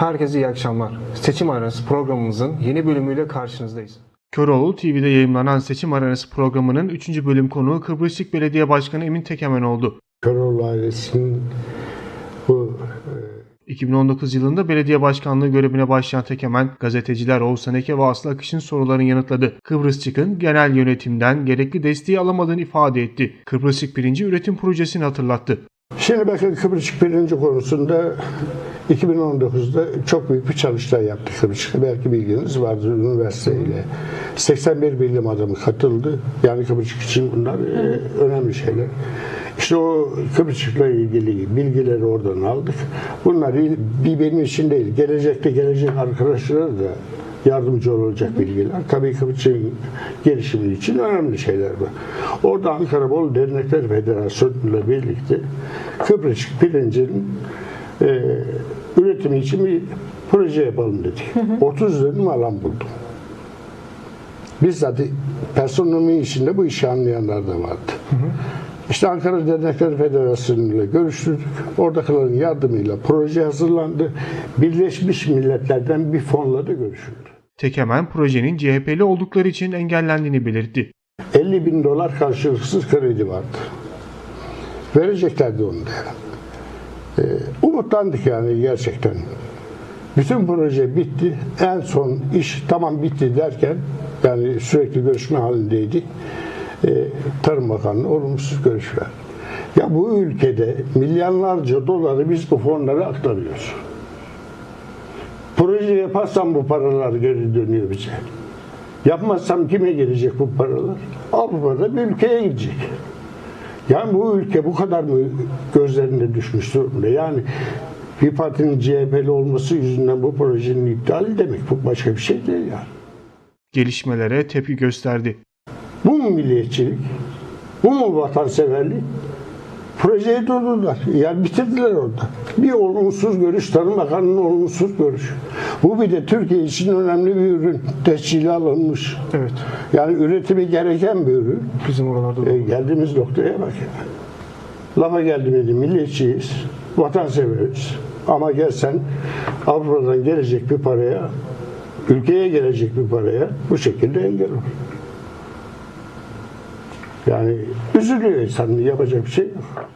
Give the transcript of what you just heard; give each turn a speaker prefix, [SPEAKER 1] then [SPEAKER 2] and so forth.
[SPEAKER 1] Herkese iyi akşamlar. Seçim Arenası programımızın yeni bölümüyle karşınızdayız.
[SPEAKER 2] Köroğlu TV'de yayınlanan Seçim Arenası programının 3. bölüm konuğu Kıbrıslık Belediye Başkanı Emin Tekemen oldu.
[SPEAKER 3] Köroğlu ailesinin bu
[SPEAKER 2] 2019 yılında belediye başkanlığı görevine başlayan Tekemen, gazeteciler Oğuzhan Eke ve Aslı Akış'ın sorularını yanıtladı. Kıbrısçık'ın genel yönetimden gerekli desteği alamadığını ifade etti. Kıbrısçık birinci üretim projesini hatırlattı.
[SPEAKER 3] Şimdi bakın Kıbrıs birinci konusunda 2019'da çok büyük bir çalıştay yaptık Kıbrıs'ta. Belki bilginiz vardır üniversiteyle. 81 bilim adamı katıldı. Yani Kıbrıs için bunlar e, önemli şeyler. İşte o Kıbrıs'la ilgili bilgileri oradan aldık. Bunlar bir benim için değil, gelecekte gelecek arkadaşlara da yardımcı olacak bilgiler. Tabii Kıbrıs'ın gelişimi için önemli şeyler bu. Orada Ankara Bolu Dernekler Federasyonu ile birlikte Kıbrıs pirincinin e, üretimi için bir proje yapalım dedik. 30 dönüm alan buldum. Bizzat personelin içinde bu işi anlayanlar da vardı. İşte Ankara Dernekler Federasyonu ile görüştük. Oradakilerin yardımıyla proje hazırlandı. Birleşmiş Milletler'den bir fonla da görüşüldü.
[SPEAKER 2] Tekemen projenin CHP'li oldukları için engellendiğini belirtti.
[SPEAKER 3] 50 bin dolar karşılıksız kredi vardı. Vereceklerdi onu da. Ee, umutlandık yani gerçekten. Bütün proje bitti. En son iş tamam bitti derken yani sürekli görüşme halindeydik. Ee, Tarım Bakanlığı olumsuz görüş verdi. Ya bu ülkede milyarlarca doları biz bu fonlara aktarıyoruz. Proje yaparsam bu paralar geri dönüyor bize. Yapmazsam kime gelecek bu paralar? Avrupa'da bir ülkeye gidecek. Yani bu ülke bu kadar mı gözlerinde düşmüş durumda? Yani bir partinin CHP'li olması yüzünden bu projenin iptali demek. Bu başka bir şey değil yani.
[SPEAKER 2] Gelişmelere tepki gösterdi.
[SPEAKER 3] Bu mu milliyetçilik? Bu mu vatanseverlik? Projeyi durdurdular. Yani bitirdiler orada. Bir olumsuz görüş, Tarım Bakanı'nın olumsuz görüşü. Bu bir de Türkiye için önemli bir ürün. Tescili alınmış.
[SPEAKER 1] Evet.
[SPEAKER 3] Yani üretimi gereken bir ürün.
[SPEAKER 1] Bizim oralarda da
[SPEAKER 3] E, geldiğimiz noktaya bak ya. Lafa geldi miydi milliyetçiyiz, vatanseveriz. Ama gelsen Avrupa'dan gelecek bir paraya, ülkeye gelecek bir paraya bu şekilde engel olur. Yani üzülüyor insan, yapacak bir şey yok.